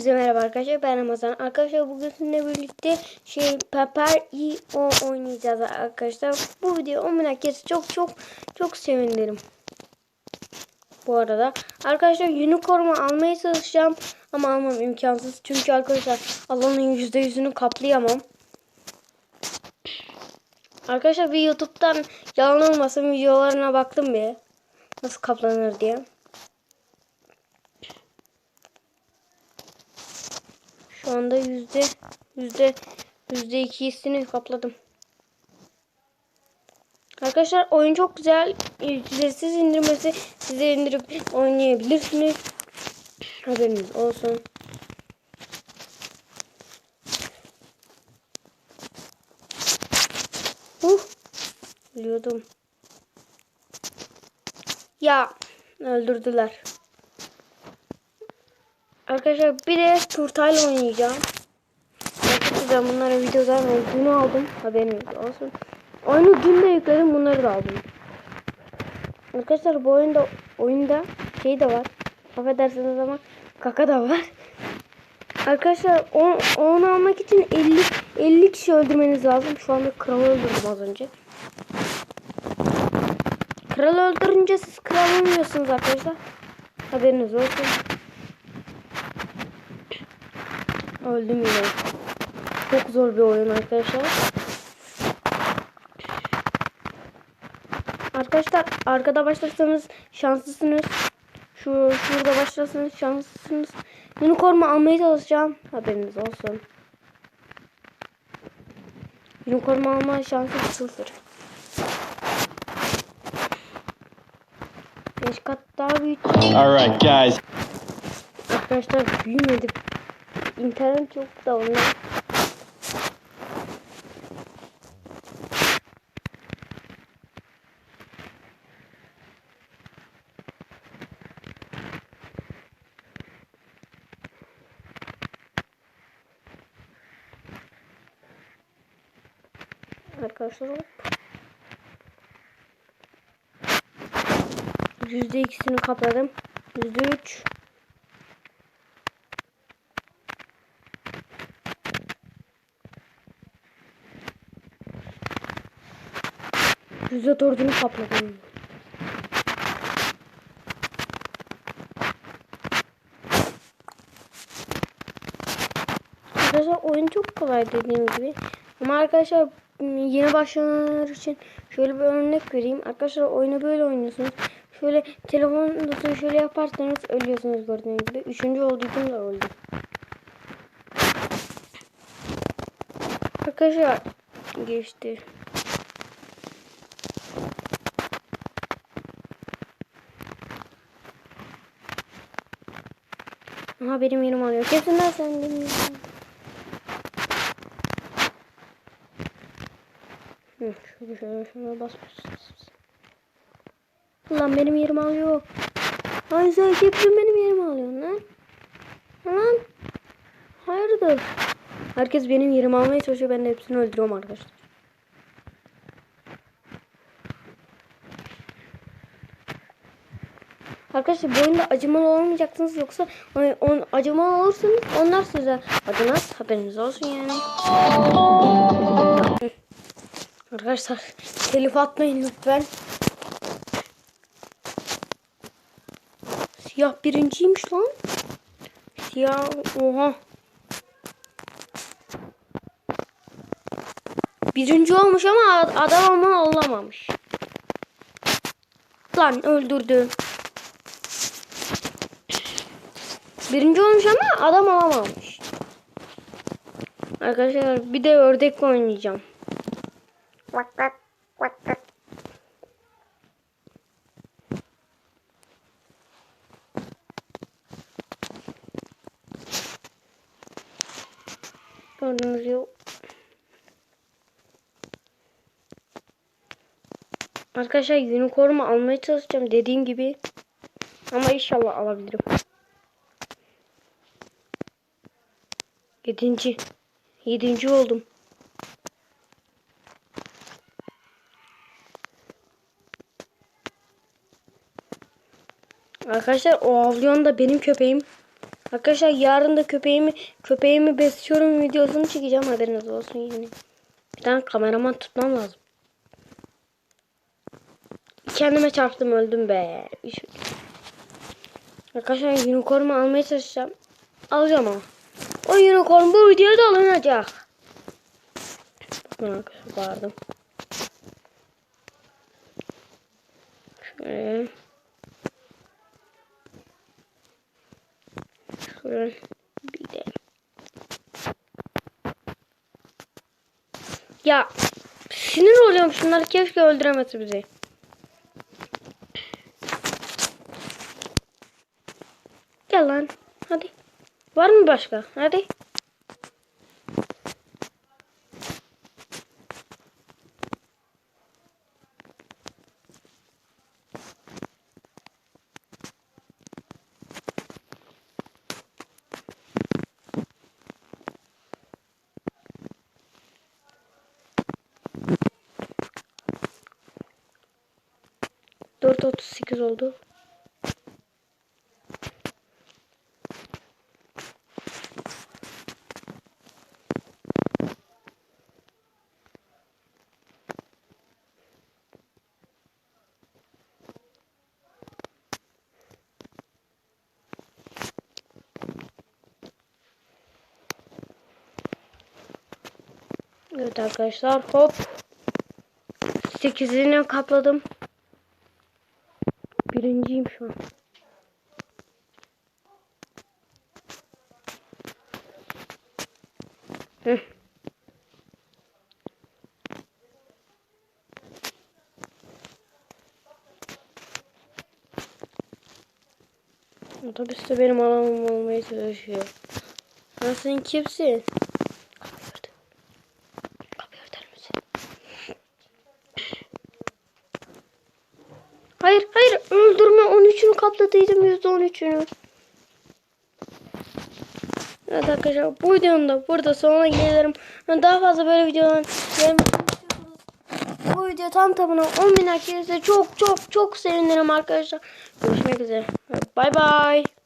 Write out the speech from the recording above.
Hepinize merhaba arkadaşlar ben Ramazan. Arkadaşlar bugün sizinle birlikte şey Pepper o oynayacağız arkadaşlar. Bu video 10 bin herkes çok çok çok sevinirim. Bu arada arkadaşlar unicorn'u almaya çalışacağım ama almam imkansız. Çünkü arkadaşlar alanın %100'ünü kaplayamam. Arkadaşlar bir YouTube'dan yalan olmasın videolarına baktım bir. Nasıl kaplanır diye. Şu anda yüzde yüzde yüzde ikisini kapladım. Arkadaşlar oyun çok güzel. Ücretsiz indirmesi size indirip oynayabilirsiniz. Haberiniz olsun. Uh. Biliyordum. Ya öldürdüler. Arkadaşlar bir de turtayla oynayacağım. Güzel bunlara videodan dün aldım. Haberiniz olsun. Oyunu dün de yükledim bunları da aldım. Arkadaşlar bu oyunda oyunda şey de var. Affedersiniz ama kaka da var. Arkadaşlar onu, onu almak için 50 50 kişi öldürmeniz lazım. Şu anda kralı öldürdüm az önce. Kralı öldürünce siz kral olmuyorsunuz arkadaşlar. Haberiniz olsun. Öldüm yine. Çok zor bir oyun arkadaşlar. Arkadaşlar arkada başlarsanız şanslısınız. Şu şurada başlarsanız şanslısınız. Unicorn'u almaya çalışacağım. Haberiniz olsun. Unicorn'u alma şansı sıfır. 5 kat daha büyüteceğim. Alright, guys. Arkadaşlar büyümedi. İnternet çok da ondan. Arkadaşlar hop. Yüzde ikisini kapladım. Yüzde üç. Yüzde dördünü kapladım. Arkadaşlar oyun çok kolay dediğim gibi. Ama arkadaşlar yeni başlayanlar için şöyle bir örnek vereyim. Arkadaşlar oyunu böyle oynuyorsunuz. Şöyle telefonunuzun şöyle yaparsanız ölüyorsunuz gördüğünüz gibi. Üçüncü olduğum da öldüm. Arkadaşlar geçti. Aha benim yerim alıyor. Kesin lan sen benim yerim. Hı, şöyle şöyle şöyle bas. Lan benim yerimi alıyor. Ay sen kim benim yerimi alıyorsun lan? Lan. Hayırdır? Herkes benim yerimi almaya çalışıyor. Ben de hepsini öldürüyorum arkadaşlar. Arkadaşlar bu oyunda acımalı olmayacaksınız yoksa on, on, acımalı olursanız onlar size adınız haberiniz olsun yani. Arkadaşlar telif atmayın lütfen. Siyah birinciymiş lan. Siyah oha. Birinci olmuş ama adam ama olamamış. Lan öldürdü. Birinci olmuş ama adam olamamış. Arkadaşlar bir de ördek oynayacağım. Vak vak vak vak. Gördüğünüz gibi. Arkadaşlar unicorn'u almaya çalışacağım dediğim gibi. Ama inşallah alabilirim. Yedinci. Yedinci oldum. Arkadaşlar o avlayan da benim köpeğim. Arkadaşlar yarın da köpeğimi köpeğimi besliyorum videosunu çekeceğim haberiniz olsun yani. Bir tane kameraman tutmam lazım. Kendime çarptım öldüm be. İş- Arkadaşlar unicorn'u almaya çalışacağım. Alacağım ama. O unicorn bu videoda alınacak. Bakın arkadaşlar bağırdım. Şöyle. Şöyle bir de. Ya sinir oluyorum şunlar keşke öldüremese bizi. Gel lan. Hadi. Var mı başka? Hadi. Dört otuz sekiz oldu. Evet arkadaşlar hop. 8'ini kapladım. Birinciyim şu an. Heh. Otobüs de benim alanım olmaya çalışıyor. Ha sen kimsin? 13'ünü kapladıydım %13'ünü. Evet arkadaşlar bu videonun da burada sonuna gelirim. Daha fazla böyle videoların bu video tam tamına 10 bin like çok çok çok sevinirim arkadaşlar. Görüşmek üzere. Bay bay.